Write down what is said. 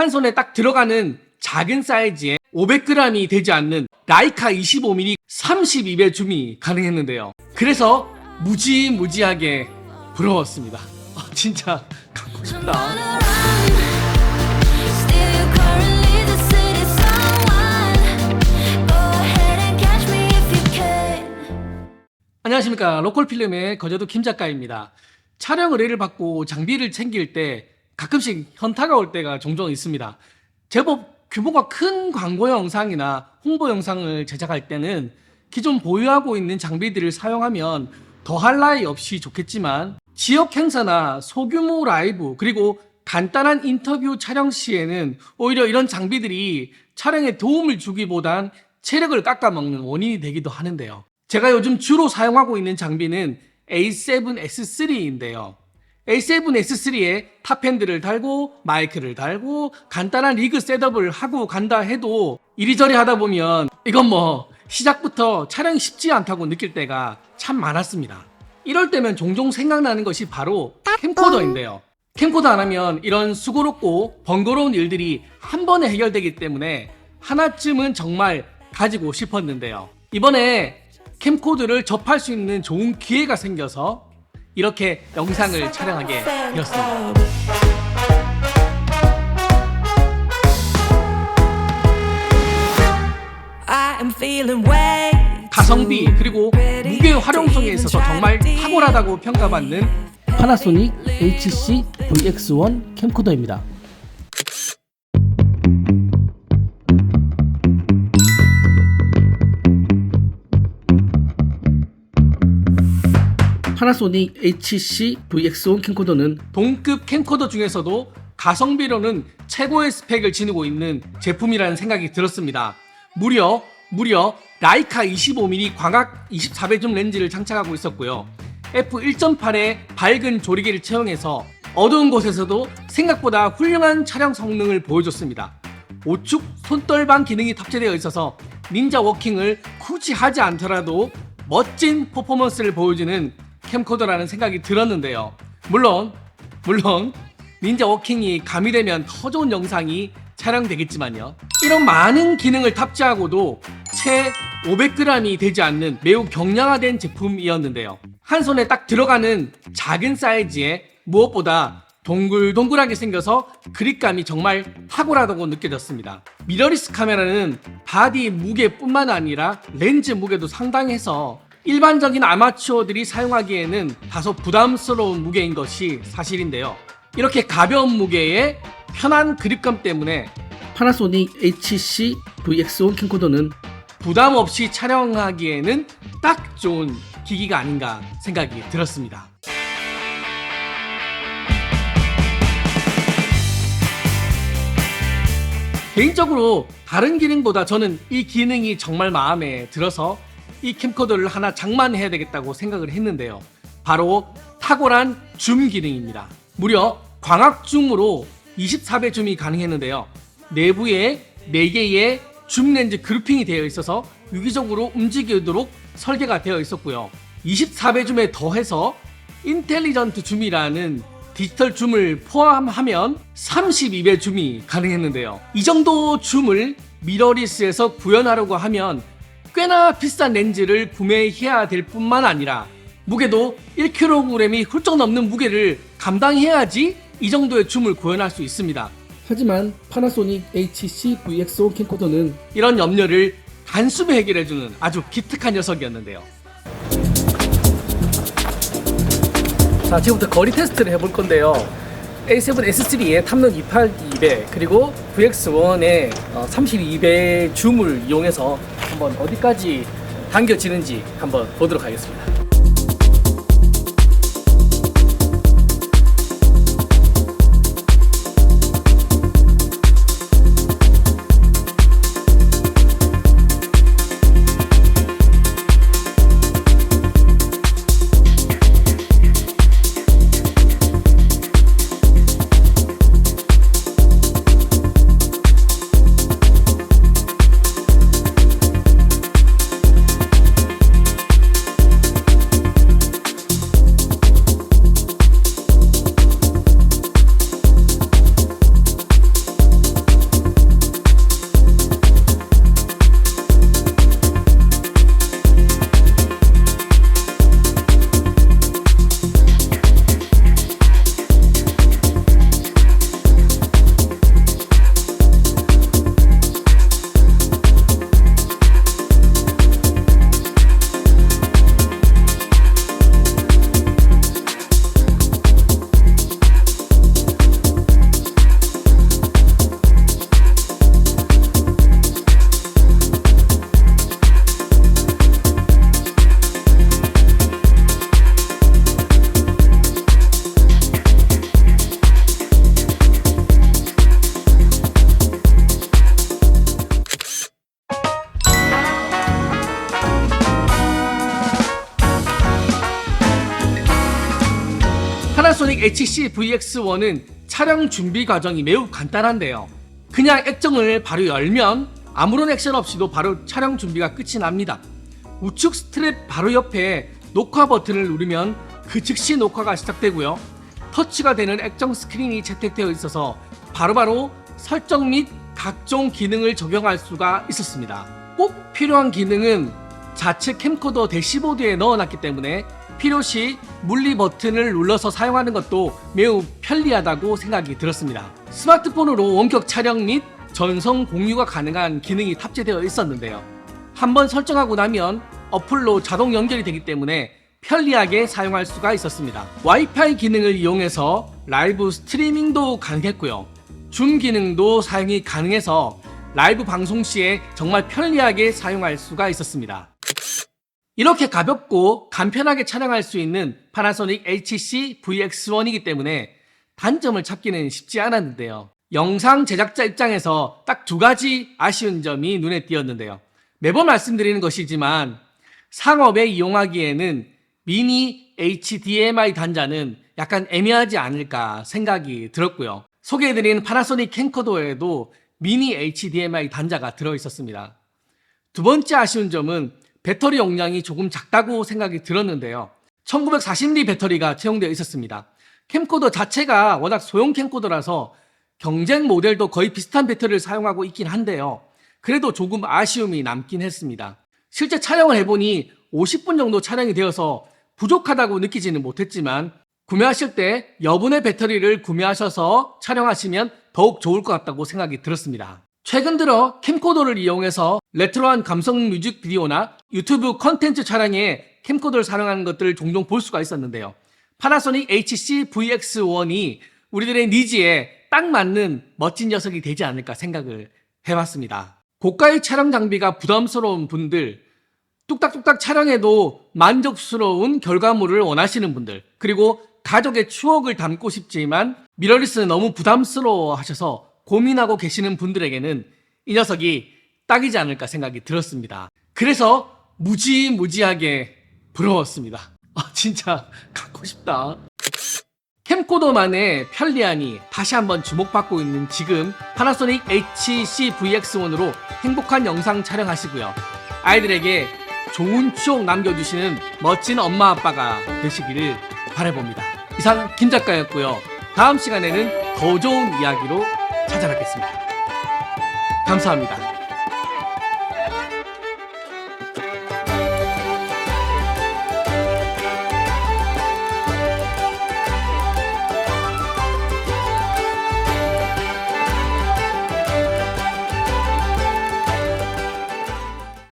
한 손에 딱 들어가는 작은 사이즈에 500g이 되지 않는 라이카 25mm 32배 줌이 가능했는데요. 그래서 무지무지하게 부러웠습니다. 아, 진짜 갖고 싶다. 안녕하십니까 로컬 필름의 거제도 김 작가입니다. 촬영 의뢰를 받고 장비를 챙길 때 가끔씩 현타가 올 때가 종종 있습니다. 제법 규모가 큰 광고 영상이나 홍보 영상을 제작할 때는 기존 보유하고 있는 장비들을 사용하면 더할 나위 없이 좋겠지만 지역 행사나 소규모 라이브 그리고 간단한 인터뷰 촬영 시에는 오히려 이런 장비들이 촬영에 도움을 주기보단 체력을 깎아먹는 원인이 되기도 하는데요. 제가 요즘 주로 사용하고 있는 장비는 A7S3인데요. A7S3에 탑핸드를 달고 마이크를 달고 간단한 리그 셋업을 하고 간다 해도 이리저리 하다 보면 이건 뭐 시작부터 촬영이 쉽지 않다고 느낄 때가 참 많았습니다. 이럴 때면 종종 생각나는 것이 바로 캠코더인데요. 캠코더 안 하면 이런 수고롭고 번거로운 일들이 한 번에 해결되기 때문에 하나쯤은 정말 가지고 싶었는데요. 이번에 캠코더를 접할 수 있는 좋은 기회가 생겨서 이렇게 영상을 촬영하게 되었습니다. I am feeling way 가성비 그리고 무게 활용성에 있어서 정말 탁월하다고 평가받는 파나소닉 HC VX1 캠코더입니다. 파나소닉 HC VX1 캠코더는 동급 캠코더 중에서도 가성비로는 최고의 스펙을 지니고 있는 제품이라는 생각이 들었습니다. 무려 무려 라이카 25mm 광학 24배 줌 렌즈를 장착하고 있었고요. f1.8의 밝은 조리개를 채용해서 어두운 곳에서도 생각보다 훌륭한 촬영 성능을 보여줬습니다. 오축 손떨방 기능이 탑재되어 있어서 닌자 워킹을 굳이 하지 않더라도 멋진 퍼포먼스를 보여주는 캠코더라는 생각이 들었는데요. 물론 물론 닌자 워킹이 가미되면 더 좋은 영상이 촬영되겠지만요. 이런 많은 기능을 탑재하고도 채 500g이 되지 않는 매우 경량화된 제품이었는데요. 한 손에 딱 들어가는 작은 사이즈에 무엇보다 동글동글하게 생겨서 그립감이 정말 탁월하다고 느껴졌습니다. 미러리스 카메라는 바디 무게뿐만 아니라 렌즈 무게도 상당해서 일반적인 아마추어들이 사용하기에는 다소 부담스러운 무게인 것이 사실인데요. 이렇게 가벼운 무게에 편한 그립감 때문에 파나소닉 HC VX1 캠코더는 부담 없이 촬영하기에는 딱 좋은 기기가 아닌가 생각이 들었습니다. 개인적으로 다른 기능보다 저는 이 기능이 정말 마음에 들어서 이 캠코더를 하나 장만해야 되겠다고 생각을 했는데요. 바로 탁월한 줌 기능입니다. 무려 광학 줌으로 24배 줌이 가능했는데요. 내부에 4개의 줌 렌즈 그룹핑이 되어 있어서 유기적으로 움직이도록 설계가 되어 있었고요. 24배 줌에 더해서 인텔리전트 줌이라는 디지털 줌을 포함하면 32배 줌이 가능했는데요. 이 정도 줌을 미러리스에서 구현하려고 하면 꽤나 비싼 렌즈를 구매해야 될 뿐만 아니라 무게도 1kg이 훌쩍 넘는 무게를 감당해야지 이 정도의 줌을 구현할 수 있습니다. 하지만 파나소닉 HC VX1 캠코더는 이런 염려를 단숨에 해결해주는 아주 기특한 녀석이었는데요. 자, 지금부터 거리 테스트를 해볼 건데요. A7S3의 탐능 282배 그리고 VX1의 32배 줌을 이용해서 한번 어디까지 당겨지는지 한번 보도록 하겠습니다. HC VX1은 촬영 준비 과정이 매우 간단한데요. 그냥 액정을 바로 열면 아무런 액션 없이도 바로 촬영 준비가 끝이 납니다. 우측 스트랩 바로 옆에 녹화 버튼을 누르면 그 즉시 녹화가 시작되고요. 터치가 되는 액정 스크린이 채택되어 있어서 바로바로 설정 및 각종 기능을 적용할 수가 있었습니다. 꼭 필요한 기능은 좌측 캠코더 대시보드에 넣어놨기 때문에 필요시 물리 버튼을 눌러서 사용하는 것도 매우 편리하다고 생각이 들었습니다. 스마트폰으로 원격 촬영 및 전송 공유가 가능한 기능이 탑재되어 있었는데요. 한번 설정하고 나면 어플로 자동 연결이 되기 때문에 편리하게 사용할 수가 있었습니다. 와이파이 기능을 이용해서 라이브 스트리밍도 가능했고요. 줌 기능도 사용이 가능해서 라이브 방송 시에 정말 편리하게 사용할 수가 있었습니다. 이렇게 가볍고 간편하게 촬영할 수 있는 파나소닉 HC VX1이기 때문에 단점을 찾기는 쉽지 않았는데요. 영상 제작자 입장에서 딱 두 가지 아쉬운 점이 눈에 띄었는데요. 매번 말씀드리는 것이지만 상업에 이용하기에는 미니 HDMI 단자는 약간 애매하지 않을까 생각이 들었고요. 소개해드린 파나소닉 캠코더에도 미니 HDMI 단자가 들어있었습니다. 두 번째 아쉬운 점은 배터리 용량이 조금 작다고 생각이 들었는데요. 1940리 배터리가 채용되어 있었습니다. 캠코더 자체가 워낙 소형 캠코더라서 경쟁 모델도 거의 비슷한 배터리를 사용하고 있긴 한데요. 그래도 조금 아쉬움이 남긴 했습니다. 실제 촬영을 해보니 50분 정도 촬영이 되어서 부족하다고 느끼지는 못했지만 구매하실 때 여분의 배터리를 구매하셔서 촬영하시면 더욱 좋을 것 같다고 생각이 들었습니다. 최근 들어 캠코더를 이용해서 레트로한 감성 뮤직비디오나 유튜브 컨텐츠 촬영에 캠코더를 사용하는 것들을 종종 볼 수가 있었는데요. 파나소닉 HC VX1이 우리들의 니즈에 딱 맞는 멋진 녀석이 되지 않을까 생각을 해봤습니다. 고가의 촬영 장비가 부담스러운 분들, 뚝딱뚝딱 촬영해도 만족스러운 결과물을 원하시는 분들, 그리고 가족의 추억을 담고 싶지만 미러리스는 너무 부담스러워 하셔서 고민하고 계시는 분들에게는 이 녀석이 딱이지 않을까 생각이 들었습니다. 그래서 무지무지하게 부러웠습니다. 아, 진짜 갖고 싶다. 캠코더만의 편리함이 다시 한번 주목받고 있는 지금 파나소닉 HC VX1으로 행복한 영상 촬영하시고요. 아이들에게 좋은 추억 남겨주시는 멋진 엄마 아빠가 되시기를 바라봅니다. 이상 김 작가였고요. 다음 시간에는 더 좋은 이야기로 찾아뵙겠습니다. 감사합니다.